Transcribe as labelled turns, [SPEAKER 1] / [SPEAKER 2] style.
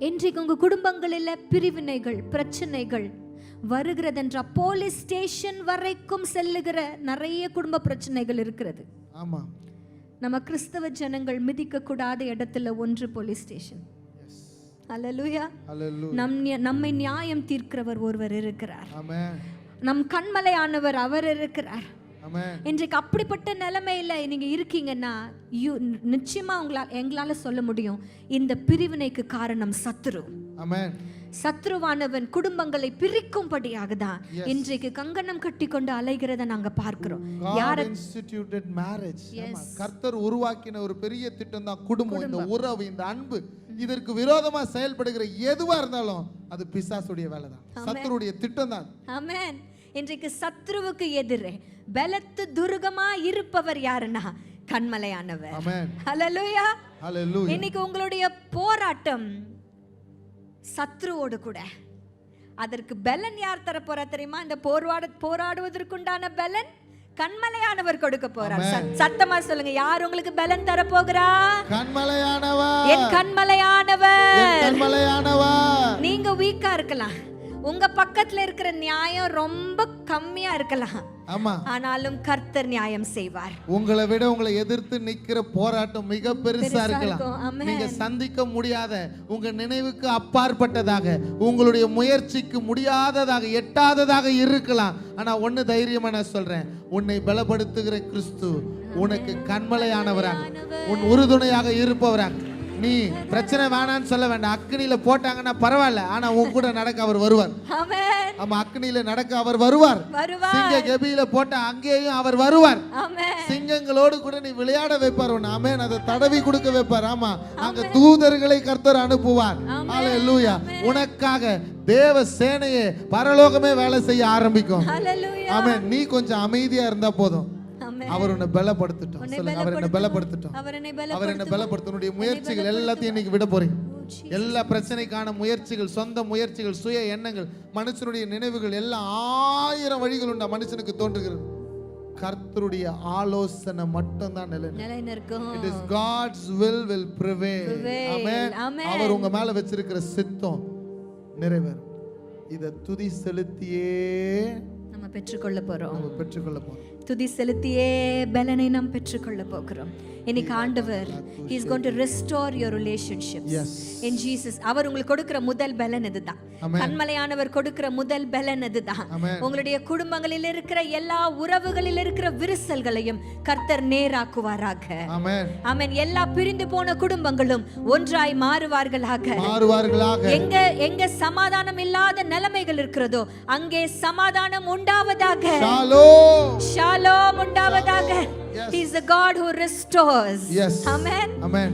[SPEAKER 1] இன்றைக்கு உங்க குடும்பங்களில் பிரிவினைகள் பிரச்சனைகள் வருகிறதென்றா போலீஸ் ஸ்டேஷன் வரைக்கும் செல்லுகிற நிறைய குடும்ப பிரச்சனைகள் இருக்கிறது.
[SPEAKER 2] ஆமா.
[SPEAKER 1] நம்ம கிறிஸ்தவ ஜனங்கள் மிதிக்க கூடாத இடத்துல ஒன்று போலீஸ் ஸ்டேஷன்.
[SPEAKER 2] ஹalleluya.
[SPEAKER 1] நம் நம்மை நியாயம் தீர்க்கிறவர் ஒருவர் இருக்கிறார். நம் கண்மலையானவர் அவர் இருக்கிறார். இன்றைக்கு அப்படிப்பட்ட நிலைமையில நீங்க இருக்கீங்கன்னா யூ நிச்சயமா உங்களால் எங்களால சொல்ல முடியும். இந்த பிரிவினைக்கு காரணம் சத்துரு
[SPEAKER 2] ஆமென்
[SPEAKER 1] சத்ருவானவன் குடும்பங்களை பிரிக்கும்படியாக தான் இன்றைக்கு கங்கணம் கட்டி கொண்டு அலைகிறத நாங்க பார்க்கிறோம்.
[SPEAKER 2] Instituted marriage. ஆமா. கர்த்தர் உருவாக்கின ஒரு பெரிய திட்டம் தான் குடும்பம். இந்த உறவு இந்த அன்பு. இதற்கு விரோதமா செயல்படுகிற எதுவா இருந்தாலும் அது பிசாசுடைய வேலை தான் சத்துருடைய திட்டம் தான்.
[SPEAKER 1] ஆமென் இன்றைக்கு சத்ருவுக்கு எதிரே. பலத்து துருகமா இருப்பவர் யாருன்னா கண்மலையானவர். ஹalleluya.
[SPEAKER 2] ஹalleluya.
[SPEAKER 1] இன்னைக்கு உங்களுடைய போராட்டம் சத்ருவோடு கூட. அதற்கு பலன் யார் தர போறா தெரியுமா? இந்த போராட போராடுவதற்குண்டான பலன் கண்மலையானவர் கொடுக்க போறார். சத்- சத்தமா சொல்லுங்க யார் உங்களுக்கு பலன் தர போகிறா?
[SPEAKER 2] கண்மலையானவா
[SPEAKER 1] என் கண்மலையானவர்.
[SPEAKER 2] என் கண்மலையானவா
[SPEAKER 1] நீங்க வீக்கா இருக்கலாம். உங்க பக்கத்துல இருக்கிற நியாயம் ரொம்ப கம்மியா இருக்கலாம்.
[SPEAKER 2] ஆமா.
[SPEAKER 1] ஆனாலும் கர்த்தர் நியாயம் செய்வார்.
[SPEAKER 2] உங்களை விட உங்களை எதிர்த்து நிக்கிற போராட்டம் மிக பெருசா இருக்கலாம். நீங்க சந்திக்க முடியாத உங்க நினைவுக்கு அப்பாற்பட்டதாக உங்களுடைய முயற்சிக்கு முடியாததாக எட்டாததாக இருக்கலாம். ஆனா ஒண்ணு தைரியமா நான் சொல்றேன். உன்னை பலப்படுத்துகிற கிறிஸ்து உனக்கு கண்மலையானவராக உன் உறுதுணையாக இருப்பவராக. நீ பிரச்சனை வேணான்னு சொல்ல வேண்டாம். அக்னியில போட்டாங்கன்னா பரவாயில்ல. ஆனா உன் கூட நடக்க அவர் வருவார். ஆமா அக்னியில நடக்க அவர் வருவார். சிங்க கெபியில போட்ட அங்கேயும் அவர் வருவார். சிங்கங்களோடு கூட நீ விளையாட வைப்பார் ஆமென் அதை தடவி கொடுக்க வைப்பார். ஆமா அங்க தூதர்களை கர்த்தர் அனுப்புவார். ஹalleluya உனக்காக தேவ சேனையே பரலோகமே வேலை செய்ய ஆரம்பிக்கும். ஆமென் நீ கொஞ்சம் அமைதியா இருந்தா போதும். அவர் உன்னை பலப்படுத்தட்டும் சொல்லுங்க அவர் என்ன பலப்படுத்தட்டும்
[SPEAKER 1] அவர் என்னை
[SPEAKER 2] அவர் என்ன பலப்படுத்தும் உன்னுடைய முயற்சிகள் எல்லாத்தையும் இன்னைக்கு விட போறீங்க. எல்லா பிரச்சனைக்கான முயற்சிகள் சொந்த முயற்சிகள் சுய எண்ணங்கள் மனுஷனுடைய நினைவுகள் எல்லாம் ஆயிரம் வழிகள் உண்டா. மனுஷனுக்கு தோன்றுகிறது. கர்த்தருடைய ஆலோசனை மட்டும் தான் நிலை
[SPEAKER 1] நிலை நிற்கும்
[SPEAKER 2] it is God's will will Prevail.
[SPEAKER 1] Amen.
[SPEAKER 2] அவர் உங்க மேல வச்சிருக்கிற சித்தம் நிறைவேறும். இத துதி செலுத்தியே
[SPEAKER 1] நம்ம பெற்றுக்கொள்ள போறோம்.
[SPEAKER 2] நம்ம பெற்றுக்கொள்ள போறோம்.
[SPEAKER 1] துதி செலுத்தியே பலனை நாம் பெற்றுக்கொள்ள போகிறோம். இன்னைக்கு ஆண்டவர் is going to restore your relationships.
[SPEAKER 2] Yes.
[SPEAKER 1] in jesus அவர் உங்களுக்கு கொடுக்கிற முதல் பலன் இதுதான். கண்மலையானவர் கொடுக்கிற முதல் பலன்
[SPEAKER 2] Amen.
[SPEAKER 1] உங்களுடைய குடும்பங்களில் இருக்கிற எல்லா உறவுகளில் இருக்கிற விரிசல்களையும் கர்த்தர் நேராக்குவாராக. ஆமென் எல்லா பிரிந்து போன குடும்பங்களும் ஒன்றாய் மாறுவார்களாக.
[SPEAKER 2] மாறுவார்களாக.
[SPEAKER 1] எங்க எங்க சமாதானம் இல்லாத நிலைமைகள் இருக்கிறதோ அங்கே சமாதானம் உண்டாவதாக.
[SPEAKER 2] ஷாலோம்
[SPEAKER 1] ஷாலோம் உண்டாவதாக he is the god who restores
[SPEAKER 2] Yes.
[SPEAKER 1] amen
[SPEAKER 2] Amen.